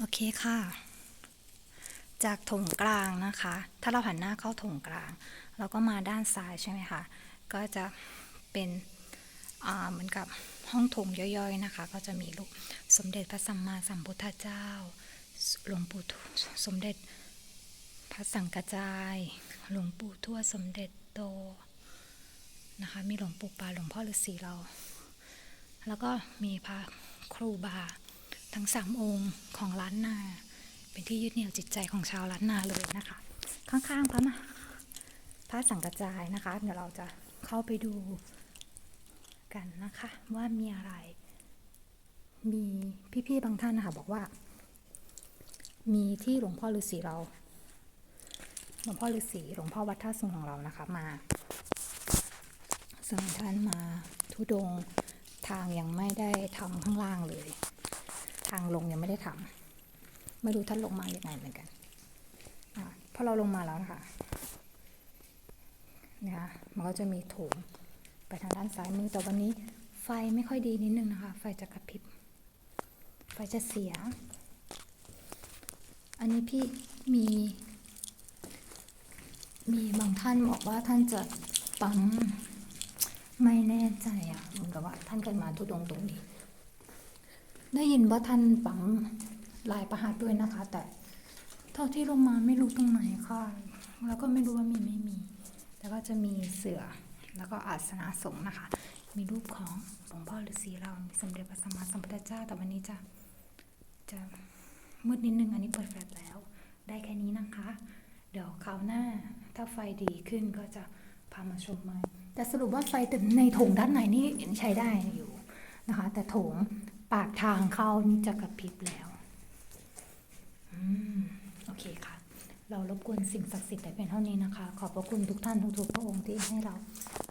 โอเคค่ะ จากถงกลางนะคะ ถ้าเราหันหน้าเข้าถงกลาง เราก็มาด้านซ้ายใช่ไหมคะ ก็จะเป็นเหมือนกับห้องถงย่อยๆนะคะ ก็จะมีรูปสมเด็จพระสัมมาสัมพุทธเจ้า หลวงปู่ทวสมเด็จพระสังกระจาย หลวงปู่ทวดสมเด็จโตนะคะ มีหลวงปู่ปาหลวงพ่อฤาษีเรา แล้วก็มีพระครูบา ทั้งสามองค์ของล้านนา เป็นที่ยึดเหนี่ยวจิตใจของชาวล้านนาเลยนะคะ ข้างๆพระมาพระสังกระจายนะคะ เดี๋ยวเราจะเข้าไปดูกันนะคะ ว่ามีอะไร มีพี่ๆบางท่านนะคะบอกว่า มีที่หลวงพ่อฤาษีเราหลวงพ่อฤาษีหลวงพ่อวัดท่าสุงของเรานะคะมาซึ่งท่านมาทุดงทางยังไม่ได้ทำข้างล่างเลย ทางลงยังไม่ได้ทำไม่รู้ท่านลงมาอย่างไงเหมือนกันอพอเราลงมาแล้วนะคะเนี่ยค่ะมันก็จะมีโถงไปทางด้านซ้ายมือแต่วันนี้ไฟไม่ค่อยดีนิดนึงนะคะ ไฟจะกระพริบ ไฟจะเสีย อันนี้พี่มี มีบางท่านบอกว่าท่านจะปั๊มไม่แน่ใจอะเหมือนกับว่าท่านเคยมาทุดงตรงนี้ ได้ยินว่าท่านปั๊มลายประหัตด้วยนะคะ แต่เท่าที่ลงมาไม่รู้ตรงไหนค่ะ แล้วก็ไม่รู้ว่ามีไม่มี แต่ก็จะมีเสือแล้วก็อาสนะสงฆ์นะคะ มีรูปของหลวงพ่อฤาษีเรามีสมเด็จพระสัมมาสัมพุทธเจ้า แต่วันนี้จะจะมืดนิดนึงอันนี้เปิดแฟลชแล้ว ได้แค่นี้นะคะ เดี๋ยวคราวหน้าถ้าไฟดีขึ้นก็จะพามาชมใหม่แต่สรุปว่าไฟในโถงด้านในนี่ใช้ได้อยู่นะคะ แต่โถง ปากทางเข้านี่จะกระพริบแล้วอืมโอเคค่ะ เรารบกวนสิ่งศักดิ์สิทธิ์แต่เพียงเท่านี้นะคะ ขอบพระคุณทุกท่านทุกๆพระองค์ที่ให้เรา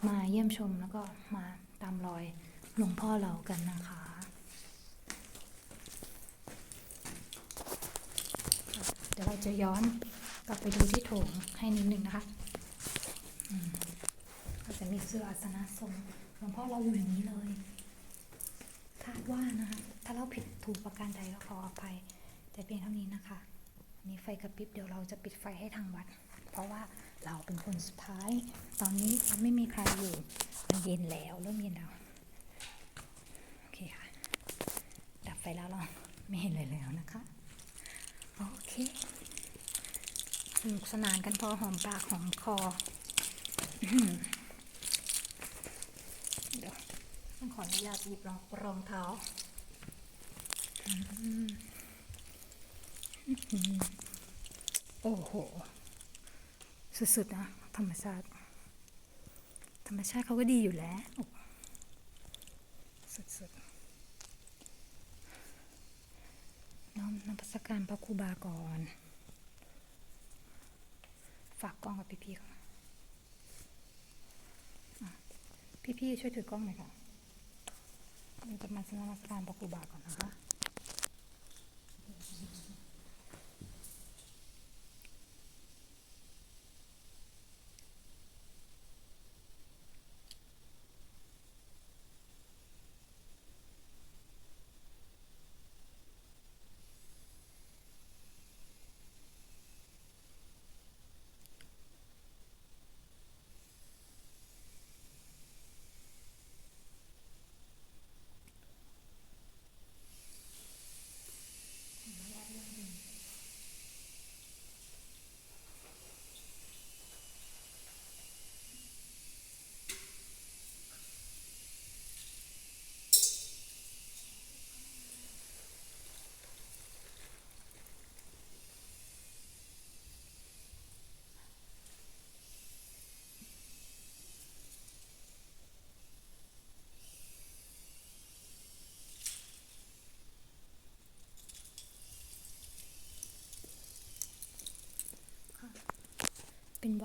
มาเยี่ยมชมแล้วก็มาตามรอยหลวงพ่อเรากันนะคะเดี๋ยวเราจะย้อนกลับไปดูที่โถงให้นิดนึงนะคะก็จะมีเสื้ออาสนะทรงหลวงพ่อเราอยู่อย่างนี้เลยาดว่านะคะถ้าเราผิดถูกประการใดก็ขออภัย แต่เพียงเท่านี้นะคะอันนี้ไฟกระพริบเดี๋ยวเราจะปิดไฟให้ทางวัด เพราะว่าเราเป็นคนสุดท้าย ตอนนี้ไม่มีใครอยู่มันเย็นแล้วเริ่มเย็นแล้วโอเคค่ะดับไฟแล้วเราไม่เห็นเลยแล้วนะคะโอเคสนุกสนานกันพอหอมปากหอมคออื้อหือเดี๋ยว ต้องขออนุญาตหยิบรองรองเท้าโอ้โห สุดๆนะ ธรรมชาติ ธรรมชาติเขาก็ดีอยู่แล้ว สุดๆ น้อมนมัสการพระครูบาก่อน ฝากกล้องกับพี่ๆเขาอะพี่ๆช่วยถือกล้องหน่อยค่ะ เราจะมานมัสการพระครูบาก่อนนะคะ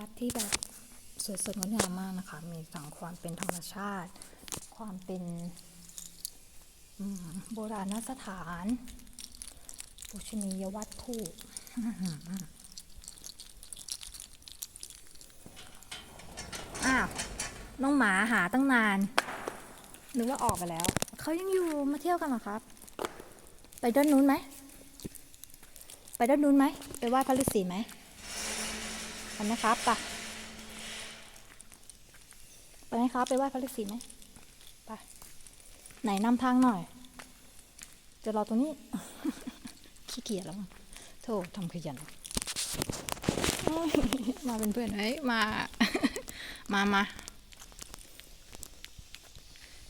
วัดที่แบบสวยสดงดงามมากนะคะ มีทั้งความเป็นธรรมชาติ ความเป็นโบราณสถานปูชนียวัตถุอ้าว น้องหมาหาตั้งนาน นึกว่าออกไปแล้ว เขายังอยู่มาเที่ยวกันเหรอครับ ไปด้านนู้นไหม ไปด้านนู้นไหม ไปไหว้พระฤาษีไหม ไปไหมครับไปไปไหมครับไปไหว้พระฤาษีไหมไปไหนนำทางหน่อย จะรอตรงนี้ ขี้เกียจแล้วมั้งโธ่ทำขยัน มาเป็นเพื่อนเฮ้ยมา มามา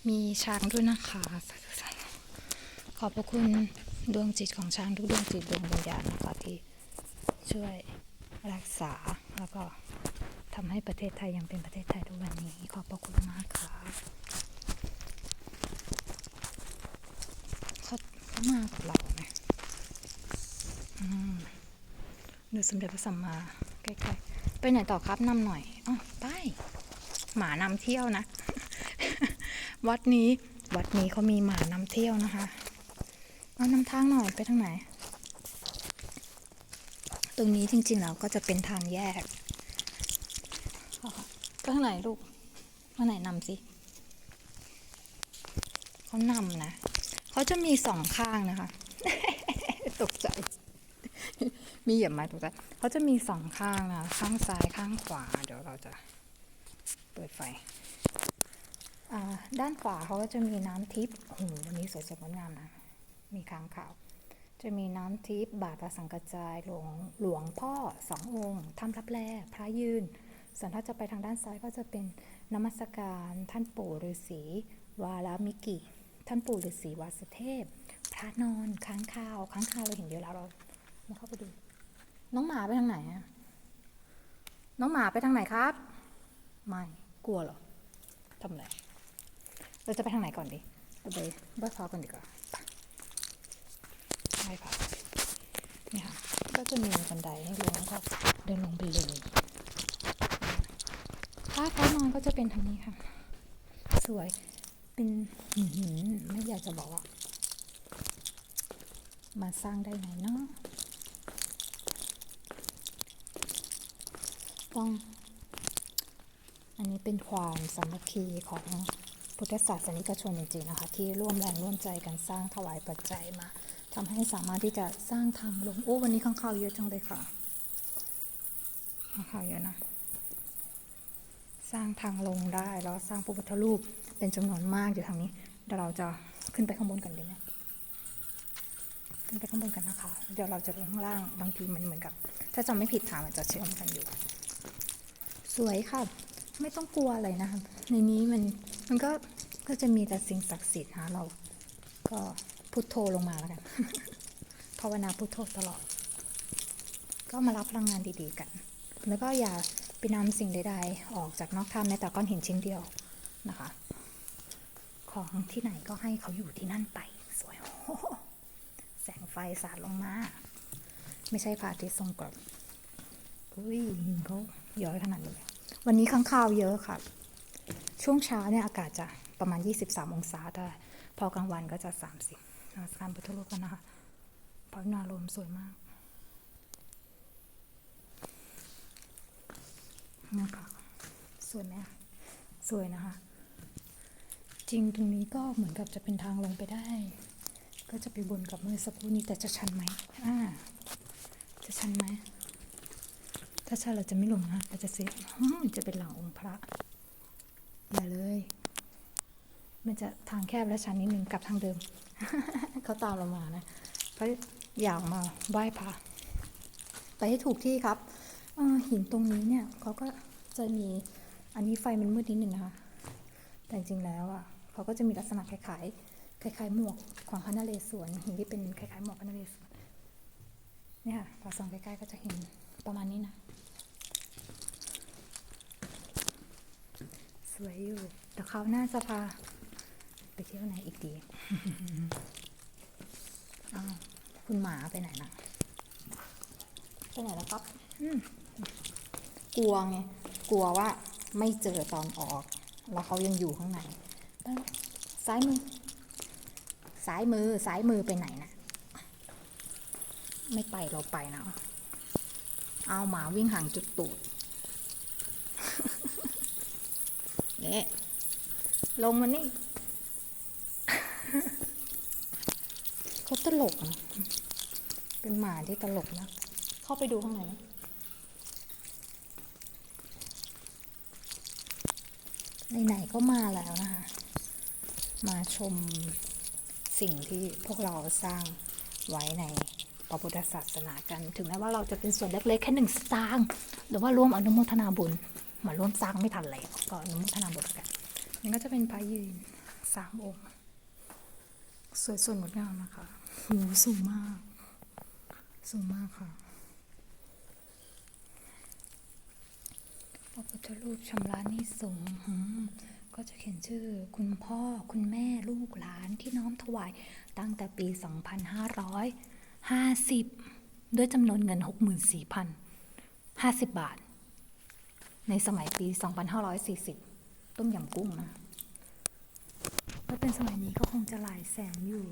มีช้างด้วยนะคะขอบพระคุณดวงจิตของช้างทุกดวงจิตดวงวิญญาณนะคะที่ช่วย รักษาแล้วก็ทำให้ประเทศไทยยังเป็นประเทศไทยทุกวันนี้ ขอบพระคุณมากค่ะเขาเขามากับเราไหมอืมดูสมเด็จพระสัมมาใกล้ๆไปไหนต่อครับนำหน่อยอ๋อไปหมานำเที่ยวนะ วัดนี้วัดนี้เขามีหมานำเที่ยวนะคะ เอานำทางหน่อยไปทางไหน รงนี้จริงๆแล้วก็จะเป็นทางแยกก็ทางไหนลูกทางไหนนำสิเขานำนะเขาจะมีสองข้างนะคะ ตกใจ มีเหยียบไหมาตกใจเขาจะมีสองข้างนะข้างซ้ายข้างขวา เดี๋ยวเราจะเปิดไฟอ่าด้านขวาเขาก็จะมีน้ำทิพย์โอ้โหวันนี้สวยสดงดงามนะ มีค้างขาว จะมีน้ำทิพย์บาทพระสังกจายหลวงหลวงพ่อสององค์ถ้ำรับแลพระยืน ส่วนถ้าจะไปทางด้านซ้ายก็จะเป็นนมัสการท่านปู่ฤาษีวาลามิกิ ท่านปู่ฤาษีวาสเทพ พระนอนค้างคาวค้างคาวเราเห็นเยอะแล้วเรามาเข้าไปดู น้องหมาไปทางไหนอะน้องหมาไปทางไหนครับ ไม่กลัวเหรอทำไรเราจะไปทางไหนก่อนดีเราไปไหว้พระก่อนดีกว่า ไปไหว้พระเนี่ยค่ะก็จะมีบันไดให้ลงแล้วก็เดินลงไปเลยถ้าเขานอนก็จะเป็นทางนี้ค่ะ สวยเป็นหินหินไม่อยากจะบอกว่ามาสร้างได้ไหนเนาะต้อง อันนี้เป็นความสามัคคีของพุทธศาสนิกชนจริงๆนะคะ ที่ร่วมแรงร่วมใจกันสร้างถวายปัจจัยมา ทำให้สามารถที่จะสร้างทางลงโอ้วันนี้ข้างข่าวเยอะจังเลยค่ะข้างข่าวเยอะนะ สร้างทางลงได้แล้วสร้างพระพุทธรูปเป็นจำนวนมากอยู่ทางนี้เดี๋ยวเราจะขึ้นไปข้างบนกันดีไหมขึ้นไปข้างบนกันนะคะ เดี๋ยวเราจะลงข้างล่างบางทีมันเหมือนกับ ถ้าจำไม่ผิดทางมันจะเชื่อมกันอยู่ สวยค่ะ ไม่ต้องกลัวอะไรนะคะในนี้มันมันก็ก็จะมีแต่สิ่งศักดิ์สิทธิ์นะเราก็ พุทโธลงมาแล้วกัน ภาวนาพุทโธตลอด ก็มารับพลังงานดีๆกัน แล้วก็อย่าไปนำสิ่งใดๆ ออกจากนอกถ้ำแม้แต่ก้อนหินชิ้นเดียวนะคะ ของที่ไหนก็ให้เขาอยู่ที่นั่นไป สวยโอ้แสงไฟสาดลงมา ไม่ใช่พระอาทิตย์ทรงกรดอุ้ยหินเขาย้อยขนาดนี้วันนี้ข้างคาวเยอะค่ะ ช่วงเช้าเนี่ยอากาศจะประมาณ 23 องศาแต่พอกลางวันก็จะ 30 นมัสการพุทธรูปกันนะคะพระนารมสวยมากนะคะสวยไหมคะสวยนะคะ จริงตรงนี้ก็เหมือนกับจะเป็นทางลงไปได้ ก็จะไปบนกับเมื่อสักครู่นี้แต่จะชันไหมอ่าจะชันไหมถ้าชันเราจะไม่ลงนะเราจะเซฟอืมจะเป็นหลังองค์พระอย่าเลย มันจะทางแคบและชันนิดนึงกลับทางเดิม เขาตามเรามานะเขาอยากมาไหว้พระไปให้ถูกที่ครับหินตรงนี้เนี่ยเขาก็จะมีอันนี้ไฟมันมืดนิดนึงนะคะ แต่จริงแล้วอะเขาก็จะมีลักษณะคล้ายๆคล้ายๆหมวกของพระนเรศวรหินที่เป็นคล้ายๆหมวกพระนเรศวรเนี่ยค่ะพอส่องใกล้ๆก็จะเห็นประมาณนี้นะ สวยอยู่แต่เขาหน่าจะพา ไปเที่ยวไหนอีกดีอ้าวคุณหมาไปไหนนะไปไหนแล้วครับอืมกลัวไง กลัวว่าไม่เจอตอนออก แล้วเขายังอยู่ข้างในไปแล้วซ้ายมือ ซ้ายมือ ซ้ายมือไปไหนนะไม่ไปเราไปนะ เอาหมาวิ่งห่างจุดตูดเนี่ยลงมานี่ เขา ตลกนะเป็นหมาที่ตลกนะ เข้าไปดูข้างในนะไหนๆก็มาแล้วนะคะ มาชมสิ่งที่พวกเราสร้างไว้ในพระพุทธศาสนากัน ถึงแม้ว่าเราจะเป็นส่วนเล็กๆ แค่หนึ่งสตางค์หรือว่าร่วมอนุโมทนาบุญมาร่วมสร้างไม่ทันแล้วก็อนุโมทนาบุญกันนี่ก็จะเป็นพระยืนสามองค์ สวยสดงดงามนะคะ หสูงมาก สูงมากค่ะพระพุทธรูปชำระนี้สงหืมก็จะเขียนชื่อคุณพ่อคุณแม่ลูกหลานที่น้อมถวายตั้งแต่ปี 2550 ด้วยจำนวนเงิน 64,050 บาท ในสมัยปี 2540 ต้มยำกุ้งนะถ้าเป็นสมัยนี้ก็คงจะหลายแสนอยู่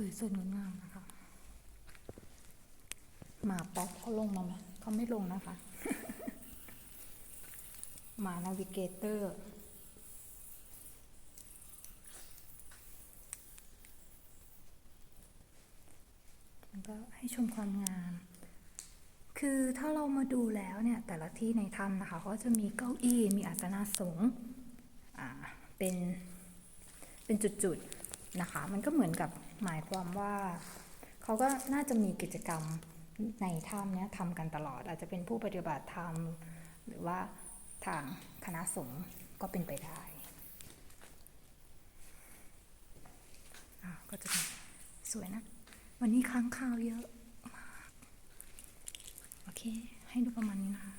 สวยสดงดงามนะคะ หมาป๊อกเขาลงมาไหมเขาไม่ลงนะคะ หมานาวิเกเตอร์มันก็ให้ชมความงาม คือถ้าเรามาดูแล้วเนี่ย แต่ละที่ในถ้ำนะคะเขาก็จะมีเก้าอี้ มีอาสนะสงฆ์เป็น เป็นจุดๆ นะคะ มันก็เหมือนกับหมายความว่าเขาก็น่าจะมีกิจกรรมในถ้ำเนี้ยทำกันตลอด อาจจะเป็นผู้ปฏิบัติธรรม หรือว่าทางคณะสงฆ์ก็เป็นไปได้ก็จะสวยนะ วันนี้ค้างคาวเยอะมากโอเค ให้ดูประมาณนี้นะคะ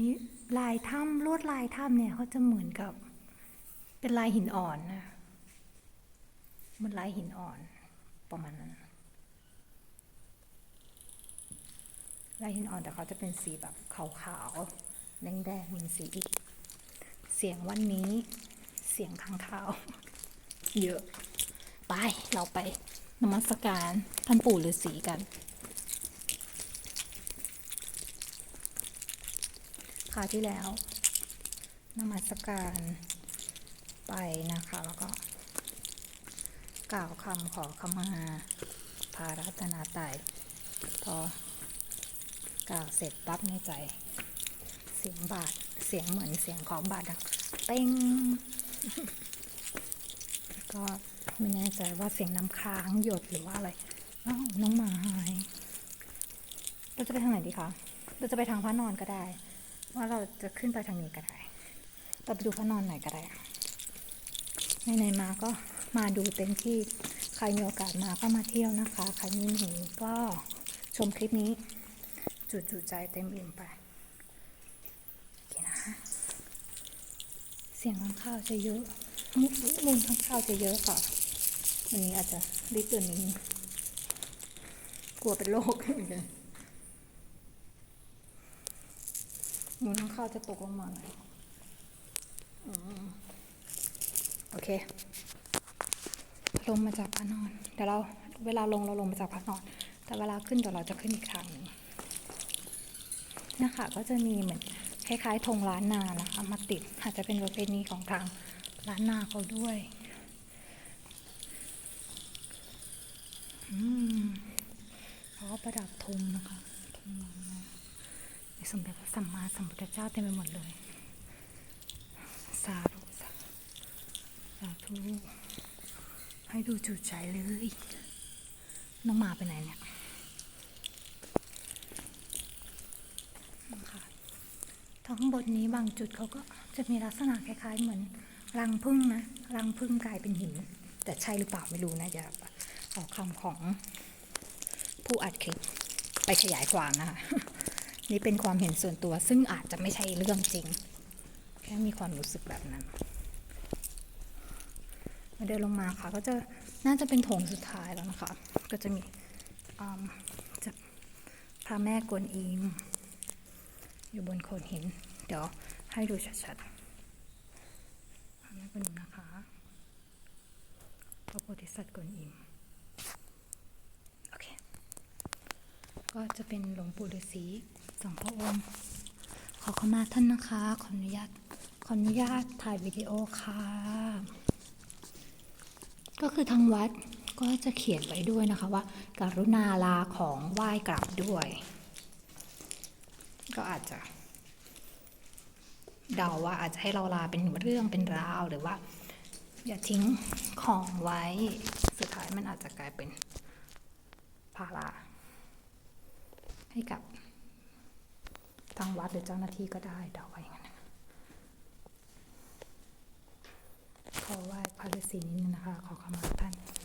นี้ลายถ้ำลวดลายถ้ำเนี่ยเขาจะเหมือนกับเป็นลายหินอ่อนนะ มันลายหินอ่อน ประมาณนั้นลายหินอ่อนแต่เขาจะเป็นสีแบบขาวๆแดงๆเหมือนสีอีก เสียงวันนี้ เสียงข้างขาว เยอะ ไปเราไปนมัสการท่านปู่ฤาษีกัน คราวที่แล้วนมัสการไปนะคะแล้วก็ กล่าวคำขอขมาพารัตนาตรัยพอกล่าวเสร็จปั๊บในใจ เสียงบาทเสียงเหมือนเสียงของบาดังเป้งก็ไม่แน่ใจว่าเสียงน้ำค้างหยดหรือว่าอะไรอ้าวน้องหมาหายเราจะไปทางไหนดีคะเราจะไปทางพระนอนก็ได้ ว่าเราจะขึ้นไปทางนี้ก็ได้เราไปดูพระนอนหน่อยก็ได้ไหนมาก็ มาดูเต็มที่ ใครมีโอกาสมาก็มาเที่ยวนะคะ ใครไม่มีก็ชมคลิปนี้ จุดจุใจเต็มอิ่มไปโอเคนะเสียงข้างข้าวจะเยอะมุกมุมข้างข้าวจะเยอะค่ะวันนี้อาจจะรีบเดินนิดนึงกลัวเป็นโรคเหมือนกันมุมข้างข้าวจะตกลงมาหน่อยโอเค ลงมาจากพระนอน เดี๋ยวเราเวลาลงเราลงมาจากพระนอน แต่เวลาขึ้นเดี๋ยวเราจะขึ้นอีกทางหนึ่งนะคะก็จะมีเหมือนคล้ายๆธงล้านนานะคะ มาติดอาจจะเป็นประเพณีของทางล้านนาเขาด้วยอืมเขาก็ประดับธงนะคะธงล้านนาสมเด็จพระสัมมาสัมพุทธเจ้าเต็มไปหมดเลย สาธุสาธุ ให้ดูจุดใจเลย น้องหมาไปไหนเนี่ยนะคะทั้งบทนี้บางจุดเขาก็จะมีลักษณะคล้าย ๆ เหมือนรังพึ่งนะ รังพึ่งกลายเป็นหิน แต่ใช่หรือเปล่าไม่รู้นะอย่าเอาคำของผู้อัดคลิปไปขยายความนะคะ นี่เป็นความเห็นส่วนตัวซึ่งอาจจะไม่ใช่เรื่องจริง แค่มีความรู้สึกแบบนั้น เดินลงมาค่ะ ก็จะน่าจะเป็นโถงสุดท้ายแล้วนะคะ ก็จะมีจะพระแม่กวนอิม อยู่บนโขดหิน เดี๋ยวให้ดูชัดๆพระแม่กวนอิมนะคะพระโพธิสัตว์กวนอิมโอเค ก็จะเป็นหลวงปู่ฤาษีสองพระองค์ขอเข้ามาท่านนะคะ ขออนุญาต ขออนุญาตถ่ายวิดีโอค่ะ ก็คือทางวัดก็จะเขียนไว้ด้วยนะคะว่าการุณาลาของไหว้กลับด้วย ก็อาจจะ เดาว่าอาจจะให้เราลาเป็นเรื่องเป็นราวหรือว่า อย่าทิ้งของไว้สุดท้ายมันอาจจะกลายเป็นภาระให้กับทางวัดหรือเจ้าหน้าที่ก็ได้เดาไว้อย่างนั้นนะคะขอไหว้ พระฤาษีนิดนึงนะคะ ขอขมาท่านอัน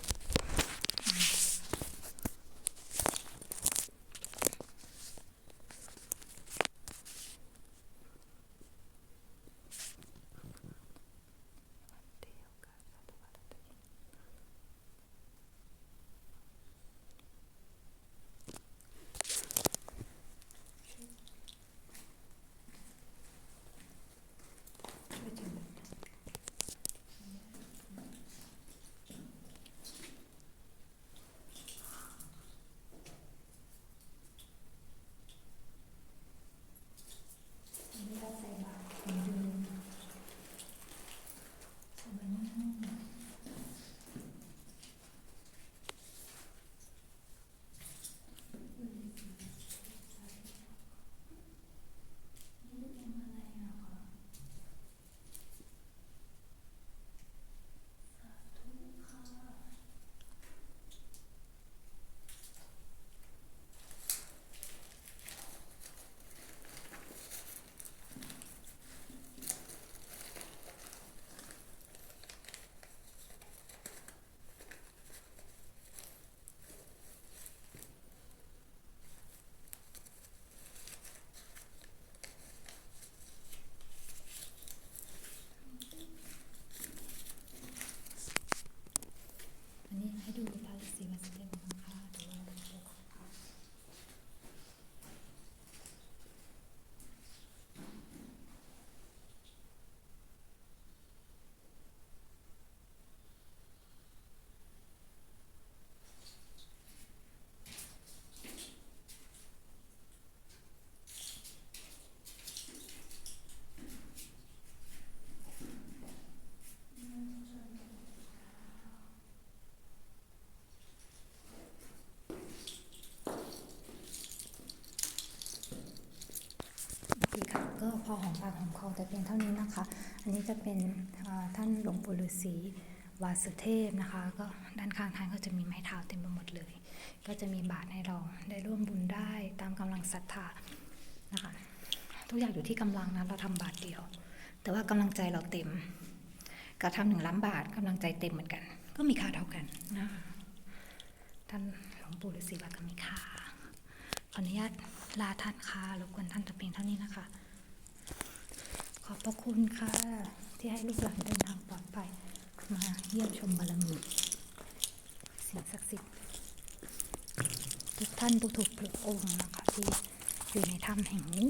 ากหอมคอแต่เพียงเท่านี้นะคะ อันนี้จะเป็นท่านหลวงปู่ฤาษีวาสุเทพนะคะ ก็ด้านข้างท่านก็จะมีไม้เท้าเต็มไปหมดเลย ก็จะมีบาตรให้เราได้ร่วมบุญได้ตามกำลังศรัทธานะคะ ทุกอย่างอยู่ที่กำลังนะเราทำบาทเดียว แต่ว่ากำลังใจเราเต็มกับทำหนึ่งล้านบาทกำลังใจเต็มเหมือนกัน ก็มีค่าเท่ากันนะท่านหลวงปู่ฤาษีวัดก็มีค่าขออนุญาตลาท่านค่ะรบกวนท่านแต่เพียงเท่านี้นะคะ ขอบพระคุณค่ะ ที่ให้ลูกหลานเดินทางปลอดภัยมาเยี่ยมชมบารมีสิ่งศักดิ์สิทธิ์ทุกท่านทุกๆพระองค์นะคะที่อยู่ในถ้ำแห่งนี้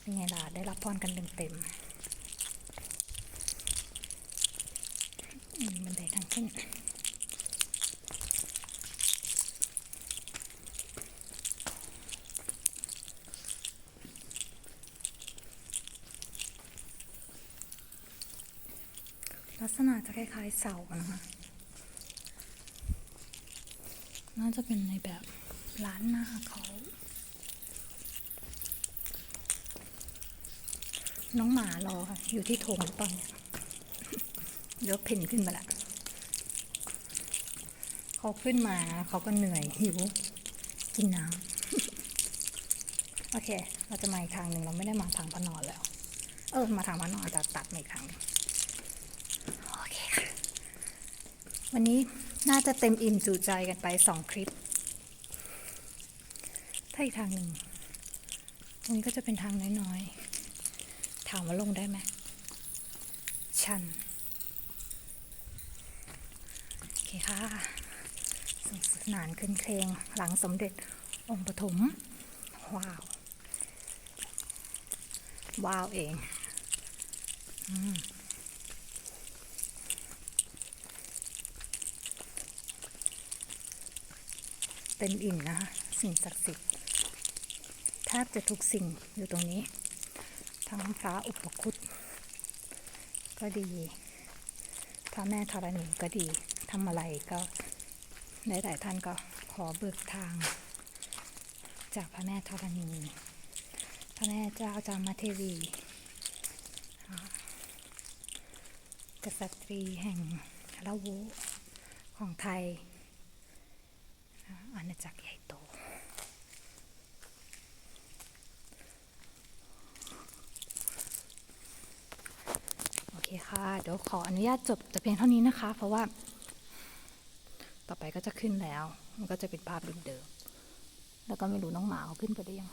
เป็นไงล่ะได้รับพรกันเต็มๆมบันไดทางขึ้น ลักษณะจะคล้ายๆเสานะคะ น่าจะเป็นในแบบร้านหน้าเขา น้องหมารออยู่ที่โถงตอนเนี้ยเดี๋ยวเพ่นขึ้นมาละเขาขึ้นมาเขาก็เหนื่อยหิว กินน้ำ โอเค เราจะมาอีกทางหนึ่งเราไม่ได้มาทางพระนอนแล้ว เออ มาทางพระนอนจะตัดมาอีกทางนึง โอเคค่ะ วันนี้น่าจะเต็มอิ่มจูใจกันไปสองคลิป ถ้าอีกทางหนึ่ง ตรงนี้ก็จะเป็นทางน้อยๆ ถามว่าลงได้ไหม ชัน โอเคค่ะสนุกสนานขึ้นเครงหลังสมเด็จองค์ปฐมว้าว ว้าวเอง เต็มอิ่มนะคะสิ่งศักดิ์สิทธิ์แทบจะทุกสิ่งอยู่ตรงนี้ ทั้งพระอุปคุตก็ดีพระแม่ธรณีก็ดีทำอะไรก็หลายๆท่านก็ขอเบิกทาง จากพระแม่ธรณี พระแม่เจ้าจามเทวีกษัตรีแห่งละโวของไทย อ่าอาณาจักรใหญ่โต โอเคค่ะ เดี๋ยวขออนุญาตจบแต่เพียงเท่านี้นะคะ เพราะว่า ต่อไปก็จะขึ้นแล้ว มันก็จะเป็นภาพเดิมๆแล้วก็ไม่รู้น้องหมาเขาขึ้นไปได้ยัง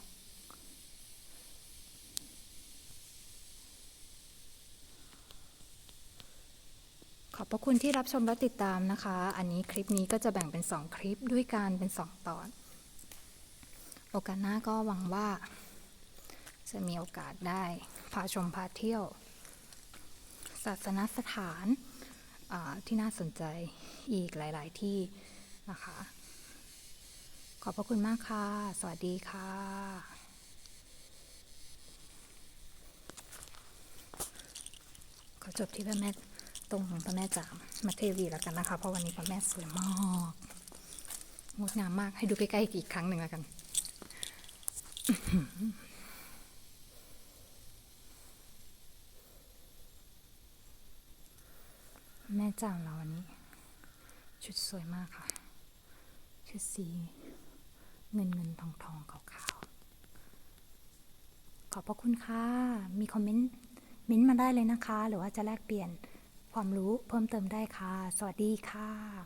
ขอบ พระคุณที่รับชมและติดตามนะคะ อันนี้คลิปนี้ก็จะแบ่งเป็น 2 คลิปด้วยกันเป็น 2 ตอน โอกาสหน้าก็หวังว่า จะมีโอกาสได้พาชมพาเที่ยว ศาสนสถานที่น่าสนใจอีกหลาย ๆ ที่นะคะ ขอบพระคุณมากค่ะ สวัสดีค่ะขอจบที่พระแม่ ตรงของพระแม่จามมาเทวีแล้วกันนะคะ เพราะวันนี้พระแม่สวยมากงดงามมากให้ดูใกล้ๆอีกครั้งหนึ่งแล้วกันแม่จามเราวันนี้ ชุดสวยมากค่ะ ชุดสีเงินเงินทองทองขาวขาวๆขอบพระคุณค่ะ มีคอมเมนต์เม้นมาได้เลยนะคะ หรือว่าจะแลกเปลี่ยน ความรู้เพิ่มเติมได้ค่ะ สวัสดีค่ะ